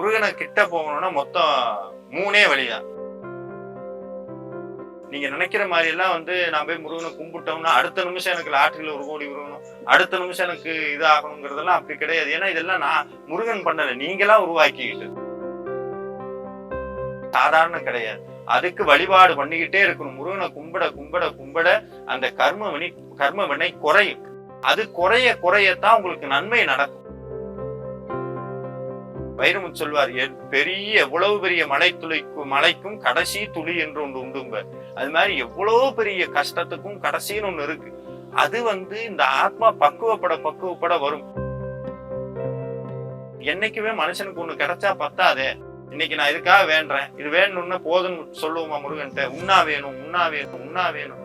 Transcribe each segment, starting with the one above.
முருகனை கிட்ட போகணும்னா மொத்தம் மூணே வழிதான். நீங்க நினைக்கிற மாதிரி எல்லாம் வந்து நான் போய் முருகனை கும்பிட்டோம்னா அடுத்த நிமிஷம் எனக்கு லாட்டரியில ஒரு கோடி உருவணும் அடுத்த நிமிஷம் எனக்கு இது ஆகணுங்கிறதெல்லாம் அப்படி கிடையாது. ஏன்னா இதெல்லாம் நான் முருகன் பண்ணல. நீங்களா உருவாக்கிக்கிட்டு. சாதாரண கிடையாது. அதுக்கு வழிபாடு பண்ணிக்கிட்டே இருக்கணும். முருகனை கும்பிட கும்பிட கும்பிட அந்த கர்ம வினை கர்ம வினை குறையும். அது குறைய குறையத்தான் உங்களுக்கு நன்மை நடக்கும். வைரமுத்து சொல்வார் எ- பெரிய எவ்வளவு பெரிய மலை துளிக்கும் மலைக்கும் கடைசி துளி என்று ஒன்று உண்டும்ப அது மாதிரி எவ்வளவு பெரிய கஷ்டத்துக்கும் கடைசின்னு ஒண்ணு இருக்கு. அது வந்து இந்த ஆத்மா பக்குவப்பட பக்குவப்பட வரும். என்னைக்குமே மனுஷனுக்கு ஒண்ணு கிடைச்சா பத்தாதே. இன்னைக்கு நான் இதுக்காக வேண்டேன் இது வேணும்னு போதும்னு சொல்லுவோமா முருகன்ட்ட? உண்ணா வேணும் உண்ணா வேணும் உண்ணா வேணும்.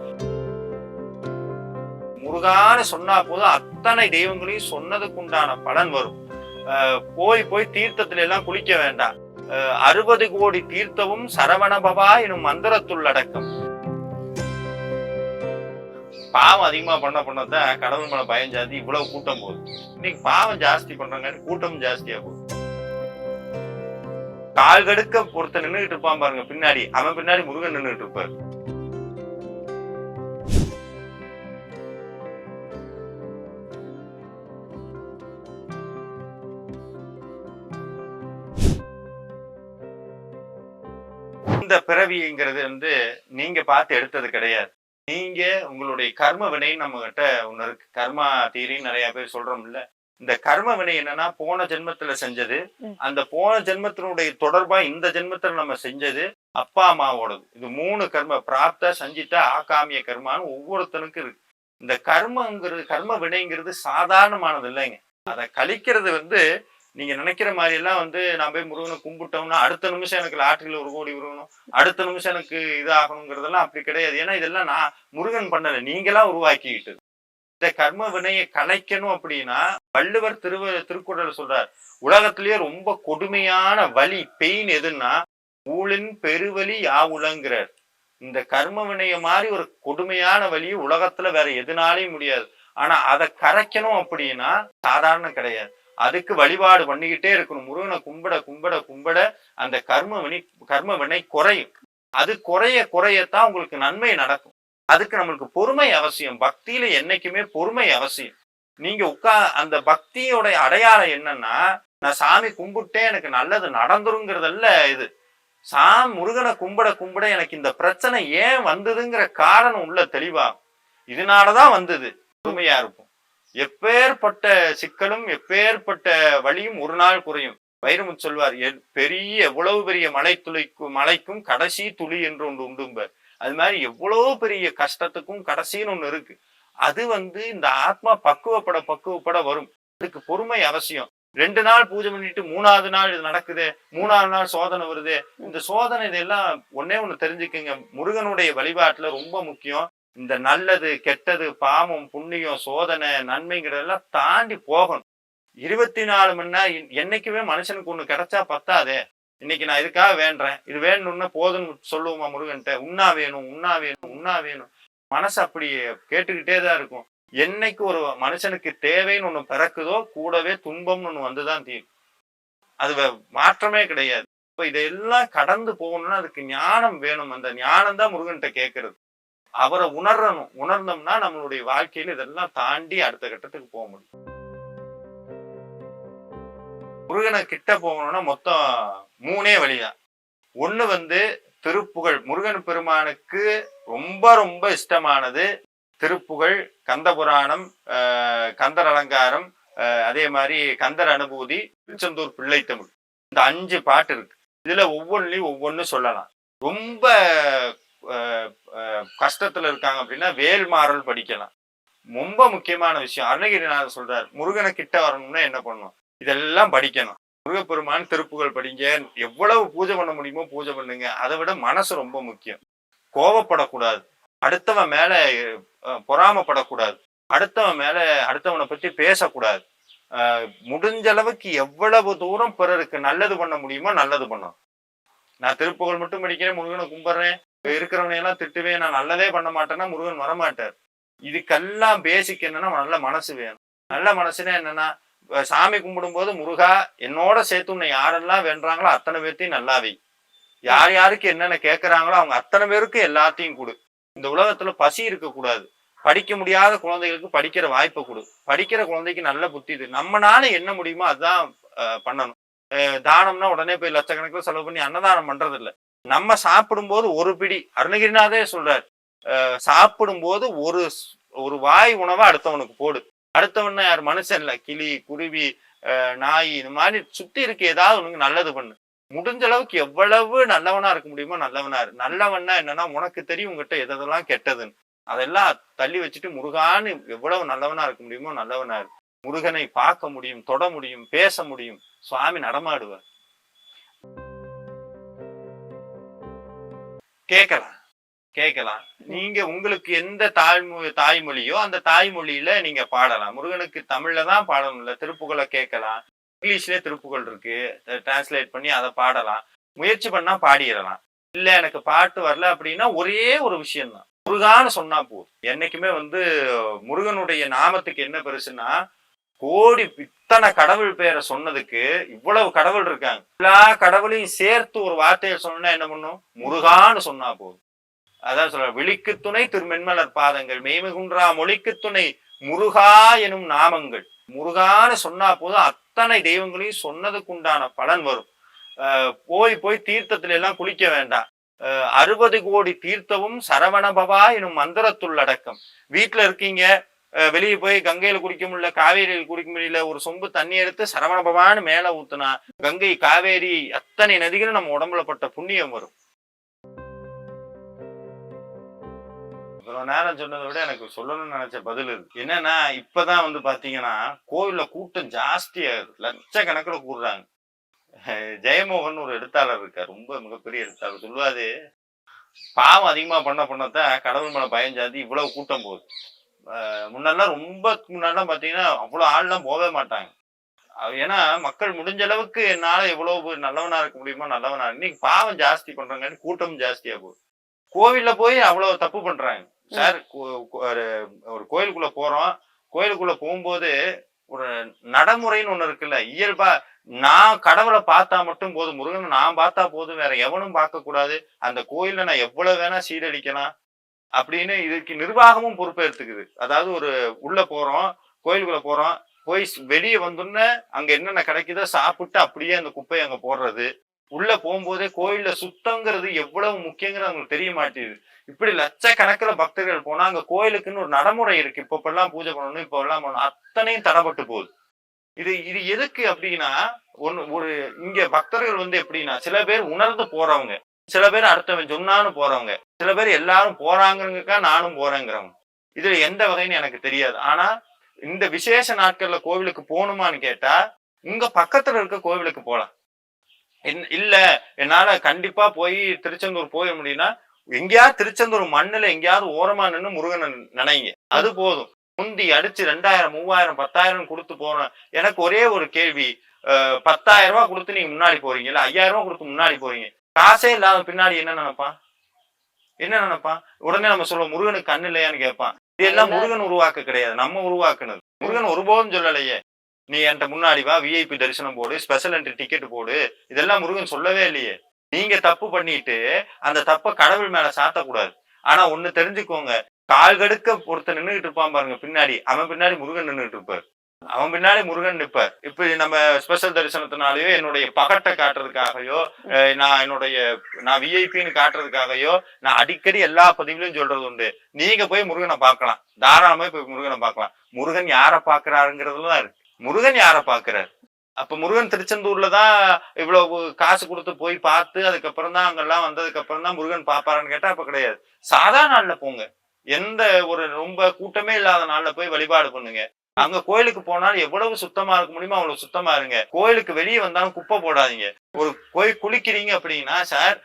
முருகான சொன்னா போதும் அத்தனை தெய்வங்களையும் சொன்னதுக்கு உண்டான பலன் வரும். போய் போய் தீர்த்தத்துல எல்லாம் குளிக்க வேண்டாம். அறுபது கோடி தீர்த்தமும் சரவணபவா எனும் மந்திரத்துள் அடக்கம். பாவம் அதிகமா பண்ண பண்ணதான் கடவுள் மேல பயம் ஜாஸ்தி இவ்வளவு கூட்டம் போகுது. இன்னைக்கு பாவம் ஜாஸ்தி பண்றாங்க கூட்டம் ஜாஸ்தியா போகுது. கால் கடுக்க பொறுத்த நின்னுகிட்டு இருப்பான் பாருங்க பின்னாடி. அவன் பின்னாடி முருகன் நின்றுட்டு இருப்பாரு. இந்த பிறவிங்கிறது வந்து நீங்க பார்த்து எடுத்தது கிடையாது. நீங்க உங்களுடைய கர்ம வினைன்னு நம்ம கிட்ட ஒண்ணு இருக்கு. கர்மா தீரின்னு நிறைய பேர் சொல்றோம்ல. இந்த கர்ம வினை என்னன்னா போன ஜென்மத்துல செஞ்சது. அந்த போன ஜென்மத்தினுடைய தொடர்பா இந்த ஜென்மத்துல நம்ம செஞ்சது அப்பா அம்மாவோடது. இது மூணு கர்ம பிராப்த சஞ்சித்த ஆகாமிய கர்மான்னு ஒவ்வொருத்தனுக்கும் இருக்கு. இந்த கர்மங்கிறது கர்ம வினைங்கிறது சாதாரணமானது இல்லைங்க. அதை கழிக்கிறது வந்து நீங்க நினைக்கிற மாதிரி எல்லாம் வந்து நான் போய் முருகனை கும்பிட்டோம்னா அடுத்த நிமிஷம் எனக்கு லாட்டரியில ஒரு கோடி விழுகணும். அடுத்த நிமிஷம் எனக்கு இது ஆகணுங்கிறதெல்லாம் அப்படி கிடையாது. ஏன்னா இதெல்லாம் நான் முருகன் பண்ணல. நீங்களா உருவாக்கிக்கிட்டு இந்த கர்ம வினையை கலைக்கணும் அப்படின்னா வள்ளுவர் திருவ திருக்குறள் சொல்றார். உலகத்திலேயே ரொம்ப கொடுமையான வலி பெயின் எதுன்னா ஊழின் பெருவலி யாவுலங்கிறார் இந்த கர்ம வினைய மாதிரி ஒரு கொடுமையான வழியை உலகத்துல வேற எதுனாலையும் முடியாது. ஆனா அதை கரைக்கணும் அப்படின்னா சாதாரணம் கிடையாது. அதுக்கு வழிபாடு பண்ணிக்கிட்டே இருக்கணும். முருகனை கும்பிட கும்பிட கும்பிட அந்த கர்ம வினை கர்ம வினை குறையும். அது குறைய குறையத்தான் உங்களுக்கு நன்மை நடக்கும். அதுக்கு நம்மளுக்கு பொறுமை அவசியம். பக்தியில என்னைக்குமே பொறுமை அவசியம். நீங்க உட்கா அந்த பக்தியோட அடையாளம் என்னன்னா நான் சாமி கும்பிட்டே எனக்கு நல்லது நடந்துருங்கிறதல்ல இது. சாம் முருகனை கும்பிட கும்பிட எனக்கு இந்த பிரச்சனை ஏன் வந்ததுங்கிற காரணம் உள்ள தெளிவாகும். இதனாலதான் வந்தது. பொறுமையா இருக்கும். எப்பேற்பட்ட சிக்கலும் எப்பேற்பட்ட வழியும் ஒரு நாள் குறையும். வைரமுத்து சொல்வார் பெரிய எவ்வளவு பெரிய மலை துளிக்கும் மலைக்கும் கடைசி துளி என்று ஒன்று உண்டும்பர் அது மாதிரி எவ்வளவு பெரிய கஷ்டத்துக்கும் கடைசின்னு ஒண்ணு இருக்கு. அது வந்து இந்த ஆத்மா பக்குவப்பட பக்குவப்பட வரும். அதுக்கு பொறுமை அவசியம். ரெண்டு நாள் பூஜை பண்ணிட்டு மூணாவது நாள் இது நடக்குது மூணாவது நாள் சோதனை வருது. இந்த சோதனை இதெல்லாம் ஒன்னே ஒண்ணு தெரிஞ்சுக்கங்க. முருகனுடைய வழிபாட்டுல ரொம்ப முக்கியம். இந்த நல்லது கெட்டது பாவம் புண்ணியம் சோதனை நன்மைங்கிறதெல்லாம் தாண்டி போகணும். இருபத்தி நாலு மணி நேரம் என்னைக்குமே மனுஷனுக்கு ஒண்ணு கிடைச்சா பத்தாதே. இன்னைக்கு நான் இதுக்காக வேண்டேன் இது வேணும்னா போதும்னு சொல்லுவோமா முருகன்ட்ட? உண்ணா வேணும் உண்ணா வேணும் உண்ணா வேணும். மனசு அப்படி கேட்டுக்கிட்டே தான் இருக்கும். என்னைக்கு ஒரு மனுஷனுக்கு தேவைன்னு ஒண்ணு பிறக்குதோ கூடவே துன்பம்னு ஒண்ணு வந்துதான் தீரும். அது மாற்றமே கிடையாது. இப்ப இதையெல்லாம் கடந்து போகணும்னா அதுக்கு ஞானம் வேணும். அந்த ஞானம் தான் முருகன்கிட்ட கேட்கறது அவரை உணரணும். உணர்ந்தோம்னா நம்மளுடைய வாழ்க்கையில இதெல்லாம் தாண்டி அடுத்த கட்டத்துக்கு போக முடியும். முருகனை கிட்ட போகணும்னா மொத்தம் மூணே வழிதான். ஒண்ணு வந்து திருப்புகழ். முருகன் பெருமானுக்கு ரொம்ப ரொம்ப இஷ்டமானது திருப்புகழ் கந்த புராணம் ஆஹ் கந்தர் அலங்காரம் அதே மாதிரி கந்தர் அனுபூதி திருச்செந்தூர் பிள்ளை தமிழ். இந்த அஞ்சு பாட்டு இருக்கு. இதுல ஒவ்வொன்றுலையும் ஒவ்வொன்றும் சொல்லலாம். ரொம்ப கஷ்டத்துல இருக்காங்க அப்படின்னா வேல்மாறல் படிக்கலாம். ரொம்ப முக்கியமான விஷயம். அருணகிரிநாதர் சொல்றாரு முருகனை கிட்ட வரணும்னா என்ன பண்ணணும்? இதெல்லாம் படிக்கணும். முருகப்பெருமான் திருப்புகள் படிங்க. எவ்வளவு பூஜை பண்ண முடியுமோ பூஜை பண்ணுங்க. அதை விட மனசு ரொம்ப முக்கியம். கோவப்படக்கூடாது. அடுத்தவன் மேல பொறாமப்படக்கூடாது. அடுத்தவன் மேல அடுத்தவனை பற்றி பேசக்கூடாது. முடிஞ்ச அளவுக்கு எவ்வளவு தூரம் பிறருக்கு நல்லது பண்ண முடியுமோ நல்லது பண்ணும் நான் திருப்புகழ் மட்டும் படிக்கிறேன் முருகனை கும்பிடுறேன். இருக்கிறவனை எல்லாம் திட்டுவே நான் நல்லதே பண்ண மாட்டேன்னா முருகன் வரமாட்டார். இதுக்கெல்லாம் பேசிக் என்னன்னா நல்ல மனசு வேணும். நல்ல மனசுனா என்னன்னா சாமி சாமி கும்பிடும்போது முருகா என்னோட சேர்த்து உன்னை யாரெல்லாம் வென்றாங்களோ அத்தனை பேர்த்தையும் நல்லாவே யார் யாருக்கு என்னென்ன கேட்கறாங்களோ அவங்க அத்தனை பேருக்கு எல்லாத்தையும் கொடு. இந்த உலகத்துல பசி இருக்கக்கூடாது. படிக்க முடியாத குழந்தைகளுக்கு படிக்கிற வாய்ப்பை கொடு. படிக்கிற குழந்தைக்கு நல்ல புத்தி இது நம்மனால என்ன முடியுமோ அதுதான் பண்ணணும். தானம்னா உடனே போய் லட்சக்கணக்கில் செலவு பண்ணி அன்னதானம் பண்றது இல்லை நம்ம சாப்பிடும்போது ஒரு பிடி. அருணகிரிநாதே சொல்றார். சாப்பிடும்போது ஒரு ஒரு வாய் உணவை அடுத்தவனுக்கு போடு. அடுத்தவன் யார்? மனுஷன் இல்ல. கிளி குருவி அஹ், நாய் இந்த மாதிரி சுத்தி இருக்க ஏதாவது உனக்கு நல்லது பண்ணு. முடிஞ்ச அளவுக்கு எவ்வளவு நல்லவனா இருக்க முடியுமோ நல்லவனா இரு. நல்லவன்னா என்னன்னா உனக்கு தெரியும் உங்ககிட்ட எதெல்லாம் கெட்டதுன்னு. அதெல்லாம் தள்ளி வச்சுட்டு முருகான்னு எவ்வளவு நல்லவனா இருக்க முடியுமோ நல்லவனா இரு. முருகனை பார்க்க முடியும் தொட முடியும் பேச முடியும். சுவாமி நடமாடுவார். கேட்கலாம் கேட்கலாம் நீங்க உங்களுக்கு எந்த தாய்மொழி தாய்மொழியோ அந்த தாய்மொழியில நீங்க பாடலாம். முருகனுக்கு தமிழ்ல தான் பாடணும் இல்லை திருப்புகழை கேட்கலாம். இங்கிலீஷ்லயே திருப்புகழ் இருக்கு. டிரான்ஸ்லேட் பண்ணி அதை பாடலாம். முயற்சி பண்ணா பாடிடலாம். இல்ல எனக்கு பாட்டு வரல அப்படின்னா ஒரே ஒரு விஷயம்தான். முருகான்னு சொன்னா போதும். என்னைக்குமே வந்து முருகனுடைய நாமத்துக்கு என்ன பெருசுன்னா கோடி இத்தனை கடவுள் பேரை சொன்னதுக்கு இவ்வளவு கடவுள் இருக்காங்க. எல்லா கடவுளையும் சேர்த்து ஒரு வார்த்தையை சொன்னா என்ன பண்ணும்? முருகான்னு சொன்னா போதும். அதான் சொல்ற விழிக்கு துணை திருமென்மலர் பாதங்கள். மேமிகுன்றா மொழிக்கு துணை முருகா எனும் நாமங்கள். முருகான்னு சொன்னா போதும் அத்தனை தெய்வங்களையும் சொன்னதுக்குண்டான பலன் வரும். போய் போய் தீர்த்தத்துல எல்லாம் குளிக்க வேண்டாம். அஹ் அறுபது கோடி தீர்த்தமும் சரவணபவா எனும் மந்திரத்துள்ளடக்கம் வீட்டுல இருக்கீங்க வெளியே போய் கங்கையில குடிக்க முடியல காவேரியில் குடிக்க முடியல ஒரு சொம்பு தண்ணி எடுத்து சரவணபவான்னு மேல ஊத்துனா கங்கை காவேரி அத்தனை நதிகளும் நம்ம உடம்புல பட்ட புண்ணியம் வரும். இவ்வளவு நேரம் சொன்னதை விட எனக்கு சொல்லணும்னு நினைச்ச பதில் இருக்கு. என்னன்னா இப்பதான் வந்து பாத்தீங்கன்னா கோவில்ல கூட்டம் ஜாஸ்தியா இருக்கு. லட்சக்கணக்கில் கூடுறாங்க. ஜெயமோகன் ஒரு எழுத்தாளர் இருக்கார். ரொம்ப மிகப்பெரிய எழுத்தாளர். சொல்லுவாது பாவம் அதிகமா பண்ண பண்ணத்தான் கடவுள் மேல பயம் ஜாதி இவ்வளவு கூட்டம் போகுது. முன்னெல்லாம் ரொம்ப முன்னாடிலாம் பாத்தீங்கன்னா அவ்வளவு ஆள்லாம் போகவே மாட்டாங்க. ஏன்னா மக்கள் முடிஞ்ச அளவுக்கு என்னால எவ்வளவு நல்லவனா இருக்க முடியுமோ நல்லவனா இன்னைக்கு பாவம் ஜாஸ்தி பண்றாங்க கூட்டமும் ஜாஸ்தியா போகுது. கோவில்ல போய் அவ்வளவு தப்பு பண்றாங்க. சார் ஒரு ஒரு கோயிலுக்குள்ள போறோம். கோயிலுக்குள்ள போகும்போது ஒரு நடைமுறைன்னு ஒண்ணு இருக்குல்ல இயல்பா நான் கடவுளை பார்த்தா மட்டும் போதும் முருகனை நான் பார்த்தா போதும் வேற எவனும் பார்க்க கூடாது அந்த கோயில்ல நான் எவ்வளவு வேணா சீரழிக்கலாம். அப்படின்னு இதுக்கு நிர்வாகமும் பொறுப்பேற்றுக்குது அதாவது ஒரு உள்ள போறோம் கோயிலுக்குள்ள போறோம் போய் வெளியே வந்தோடனே அங்க என்னென்ன கிடைக்குதோ சாப்பிட்டு அப்படியே அந்த குப்பையை அங்க போடுறது. உள்ள போகும்போதே கோயில்ல சுத்தங்கிறது எவ்வளவு முக்கியங்கிறது அவங்களுக்கு தெரிய மாட்டேங்குது. இப்படி லட்சக்கணக்கில் பக்தர்கள் போனா அங்க கோயிலுக்குன்னு ஒரு நடைமுறை இருக்கு. இப்ப பூஜை பண்ணணும் இப்ப எல்லாம் பண்ணணும். அத்தனையும் தடப்பட்டு போகுது. இது இது எதுக்கு அப்படின்னா ஒன்னு ஒரு இங்க பக்தர்கள் வந்து எப்படின்னா சில பேர் உணர்ந்து போறவங்க. சில பேர் அடுத்தவன் சொன்னான்னு போறவங்க. சில பேர் எல்லாரும் போறாங்கிறதுக்கா நானும் போறேங்கிறவங்க. இதுல எந்த வகைன்னு எனக்கு தெரியாது. ஆனா இந்த விசேஷ நாட்கள்ல கோவிலுக்கு போகணுமான்னு கேட்டா உங்க பக்கத்துல இருக்க கோவிலுக்கு போலாம். இன்- இல்ல என்னால கண்டிப்பா போய் திருச்செந்தூர் போக முடியும்னா எங்கேயாவது திருச்செந்தூர் மண்ணுல எங்கேயாவது ஓரமா நின்று முருகனை நினைங்க. அது போதும். முந்தி அடிச்சு ரெண்டாயிரம் மூவாயிரம் பத்தாயிரம் கொடுத்து போறேன் எனக்கு ஒரே ஒரு கேள்வி. அஹ், பத்தாயிரம் ரூபாய் கொடுத்து நீங்க முன்னாடி போறீங்கல்ல ஐயாயிரம் ரூபாய் கொடுத்து முன்னாடி போறீங்க. காசே இல்லாத பின்னாடி என்ன நினைப்பான்? என்ன நினைப்பான்? உடனே நம்ம சொல்லுவோம் முருகனுக்கு கண்ணு இல்லையான்னு கேட்பான். இதெல்லாம் முருகன் உருவாக்க கிடையாது. நம்ம உருவாக்குனது. முருகன் ஒருபோதும் சொல்லலையே. நீ என்கிட்ட முன்னாடி வா விஐபி தரிசனம் போடு ஸ்பெஷல் என்ட்ரி டிக்கெட் போடு. இதெல்லாம் முருகன் சொல்லவே இல்லையே. நீங்க தப்பு பண்ணிட்டு அந்த தப்ப கடவுள் மேல சாத்தக்கூடாது. ஆனா ஒண்ணு தெரிஞ்சுக்கோங்க. கால் கடுக்க ஒருத்தன் நின்னுகிட்டு இருப்பான் பாருங்க பின்னாடி. அவன் பின்னாடி முருகன் நின்னுட்டு இருப்பார். அவன் பின்னாடி முருகன் நிப்பார். இப்ப நம்ம ஸ்பெஷல் தரிசனத்தினாலயோ என்னுடைய பகட்டை காட்டுறதுக்காகயோ நான் என்னுடைய நான் விஐபின்னு காட்டுறதுக்காகயோ நான் அடிக்கடி எல்லா பதிவுலையும் சொல்றது உண்டு. நீங்க போய் முருகனை பார்க்கலாம். தாராளமா போய் முருகனை பார்க்கலாம். முருகன் யாரை பாக்குறாருங்கிறதுல தான் இருக்கு. முருகன் யாரை பாக்குறாரு அப்ப முருகன் திருச்செந்தூர்ல தான் இவ்வளவு காசு கொடுத்து போய் பார்த்து அதுக்கப்புறம் தான் அங்கெல்லாம் வந்ததுக்கு அப்புறம் தான் முருகன் பாப்பாரான்னு கேட்டா அப்ப கிடையாது. சாதா நாள்ல போங்க. எந்த ஒரு ரொம்ப கூட்டமே இல்லாத நாள்ல போய் வழிபாடு பண்ணுங்க. அங்க கோயிலுக்கு போனாலும் எவ்வளவு சுத்தமா இருக்க முடியுமோ அவ்வளவு சுத்தமா இருங்க. கோயிலுக்கு வெளியே வந்தாலும் குப்பை போடாதீங்க. ஒரு கோயில் குளிக்கிறீங்க அப்படின்னா சார்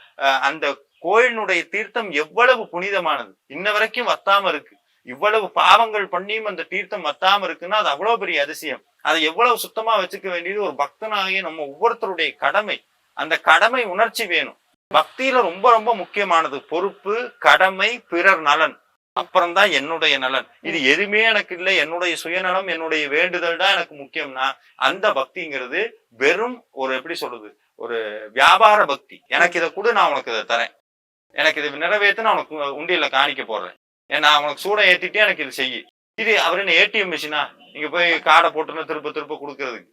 அந்த கோயிலினுடைய தீர்த்தம் எவ்வளவு புனிதமானது. இன்ன வரைக்கும் வத்தாம இருக்கு. இவ்வளவு பாவங்கள் பண்ணியும் அந்த தீர்த்தம் வத்தாம இருக்குன்னா அது அவ்வளவு பெரிய அதிசயம். அதை எவ்வளவு சுத்தமா வச்சுக்க வேண்டியது ஒரு பக்தனாகிய நம்ம ஒவ்வொருத்தருடைய கடமை. அந்த கடமை உணர்ச்சி வேணும். பக்தியில ரொம்ப ரொம்ப முக்கியமானது. பொறுப்பு கடமை பிறர் நலன். அப்புறம்தான் என்னுடைய நலன். இது எதுவுமே எனக்கு இல்லை. என்னுடைய சுயநலம் என்னுடைய வேண்டுதல் தான் எனக்கு முக்கியம்னா அந்த பக்திங்கிறது வெறும் ஒரு எப்படி சொல்றது? ஒரு வியாபார பக்தி. எனக்கு இதை கூட நான் உனக்கு இதை தரேன். எனக்கு இதை நிறைவேற்ற நான் உனக்கு உண்டியல்ல காணிக்க போடுறேன் ஏன்னா உனக்கு சூட ஏத்திட்டே எனக்கு இது செய்யு இது அவர் என்ன ஏடிஎம் மிஷினா? நீங்க போய் காடை போட்டுன்னு திருப்ப திருப்ப கொடுக்கறதுக்கு.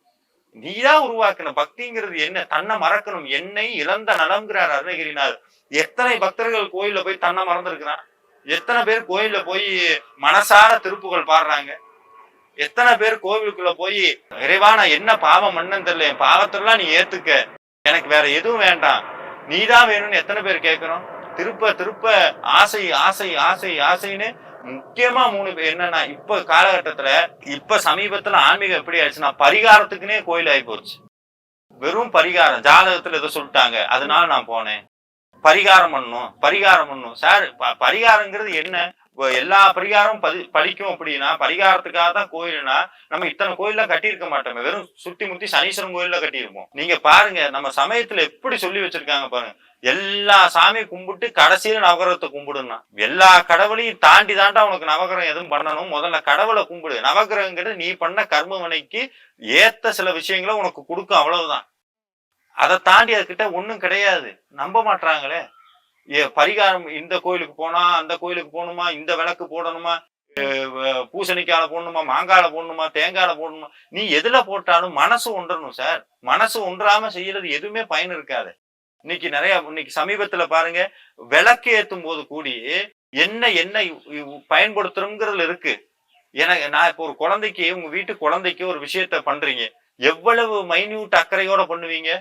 நீதான் உருவாக்கின பக்திங்கிறது என்ன? தன்னை மறக்கணும். என்னை இழந்த நலம்ங்கிறார் அருணகிரிநாதர். எத்தனை பக்தர்கள் கோயில்ல போய் தன்னை மறந்துருக்கிறான்? எத்தனை பேர் கோயில்ல போய் மனசார திருப்புகள் பாடுறாங்க? எத்தனை பேர் கோவிலுக்குள்ள போய் இறைவா நான் என்ன பாவம் பண்ணன்னு தெரியல. என் பாவத்தெல்லாம் நீ ஏத்துக்க. எனக்கு வேற எதுவும் வேண்டாம். நீதான் வேணும்னு எத்தனை பேர் கேட்கிறோம்? திருப்ப திருப்ப ஆசை ஆசை ஆசை ஆசைன்னு முக்கியமா மூணு பேர் என்னன்னா இப்ப காலகட்டத்துல இப்ப சமீபத்துல ஆன்மீகம் எப்படி ஆயிடுச்சுன்னா பரிகாரத்துக்குனே கோயில் ஆகி போச்சு. வெறும் பரிகாரம் ஜாதகத்துல ஏதோ சொல்லிட்டாங்க. அதனால நான் போனேன். பரிகாரம் பண்ணணும் பரிகாரம் பண்ணணும். சார் ப- பரிகாரங்கிறது என்ன? எல்லா பரிகாரமும் பதி பலிக்கும் அப்படின்னா பரிகாரத்துக்காக தான் கோயில்னா நம்ம இத்தனை கோயில்லாம் கட்டியிருக்க மாட்டோமே. வெறும் சுத்தி முத்தி சனீஸ்வரன் கோயில்ல கட்டியிருப்போம். நீங்க பாருங்க நம்ம சமயத்துல எப்படி சொல்லி வச்சிருக்காங்க பாருங்க. எல்லா சாமியும் கும்பிட்டு கடைசியில நவகிரகத்தை கும்பிடுனா எல்லா கடவுளையும் தாண்டி தாண்டா உனக்கு நவகிரகம் எதுவும் பண்ணணும். முதல்ல கடவுளை கும்பிடு. நவகிரகங்கிறது நீ பண்ண கர்ம வினைக்கு ஏத்த சில விஷயங்களை உனக்கு கொடுக்கும். அவ்வளவுதான். அதை தாண்டி அதுக்கிட்ட ஒன்றும் கிடையாது. நம்ப மாட்றாங்களே. ஏ பரிகாரம் இந்த கோயிலுக்கு போனா அந்த கோயிலுக்கு போகணுமா? இந்த விளக்கு போடணுமா? பூசணிக்கால போடணுமா? மாங்கால போடணுமா? தேங்காயில போடணுமா? நீ எதுல போட்டாலும் மனசு ஒன்றணும் சார். மனசு ஒன்றாம செய்யறது எதுவுமே பயன் இருக்காது. இன்னைக்கு நிறைய இன்னைக்கு சமீபத்துல பாருங்க விளக்கு ஏத்தும் போது கூடி என்ன என்ன பயன்படுத்துறோங்கிறதுல இருக்கு. எனக்கு நான் இப்போ ஒரு குழந்தைக்கு உங்க வீட்டு குழந்தைக்கு ஒரு விஷயத்த பண்றீங்க. எவ்வளவு மைன்யூட் அக்கறையோட பண்ணுவீங்க?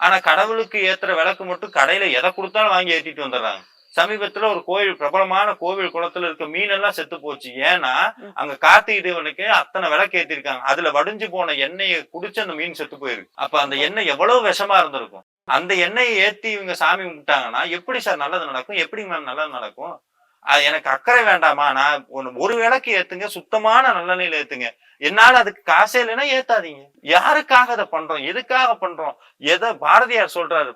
ஆனா கடவுளுக்கு ஏத்துற விளக்கு மட்டும் கடையில எதை கொடுத்தாலும் வாங்கி ஏத்திட்டு வந்துடுறாங்க. சமீபத்துல ஒரு கோயில் பிரபலமான கோவில் குளத்துல இருக்க மீன் எல்லாம் செத்து போச்சு. ஏன்னா. அங்க கார்த்திகை தேவனுக்கு அத்தனை விளக்கு ஏத்திருக்காங்க. அதுல வடிஞ்சு போன எண்ணெயை குடிச்சு அந்த மீன் செத்து போயிருக்கு. அப்ப அந்த எண்ணெய் எவ்வளவு விஷமா இருந்திருக்கும்? அந்த எண்ணெயை ஏத்தி இவங்க சாமி கும்பிட்டாங்கன்னா எப்படி சார் நல்லது நடக்கும்? எப்படி மேம் நல்லது நடக்கும்? அது எனக்கு அக்கறை வேண்டாமா? நான் ஒரு விளக்கு ஏத்துங்க சுத்தமான நல்லெண்ணெயில ஏத்துங்க. என்னால அதுக்கு காசே இல்லைன்னா ஏத்தாதீங்க. யாருக்காக அதை பண்றோம்? எதுக்காக பண்றோம்? எதை பாரதியார் சொல்றாரு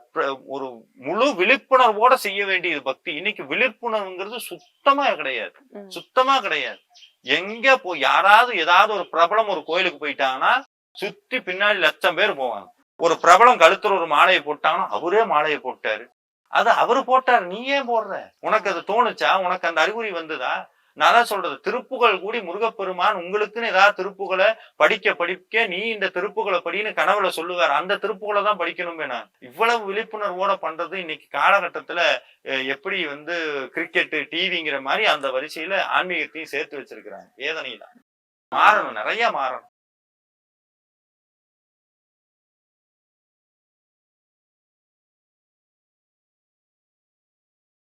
ஒரு முழு விழிப்புணர்வோட செய்ய வேண்டியது பக்தி. இன்னைக்கு விழிப்புணர்வுங்கிறது சுத்தமா கிடையாது. சுத்தமா கிடையாது. எங்க போ யாராவது ஏதாவது ஒரு பிரபலம் ஒரு கோயிலுக்கு போயிட்டாங்கன்னா சுத்தி பின்னாடி லட்சம் பேர் போவாங்க. ஒரு பிரபலம் கழுத்துல ஒரு மாலையை போட்டாங்கன்னா அவரே மாலையை போட்டாரு. அது அவரு போட்டாரு. நீ ஏன் போடுற? உனக்கு அது தோணுச்சா? உனக்கு அந்த அறிகுறி வந்துதா? நான் தான் சொல்றது. திருப்புகள் கூடி முருகப்பெருமான் உங்களுக்குன்னு ஏதாவது திருப்புகளை படிக்க படிக்க நீ இந்த திருப்புகளை படின்னு கனவுல சொல்லுவார். அந்த திருப்புகளை தான் படிக்கணும் நான். இவ்வளவு விழிப்புணர்வோட பண்றது இன்னைக்கு காலகட்டத்துல எப்படி வந்து கிரிக்கெட்டு டிவிங்கிற மாதிரி அந்த வரிசையில ஆன்மீகத்தையும் சேர்த்து வச்சிருக்கிறாங்க. வேதனையில. மாறணும். நிறைய மாறணும்.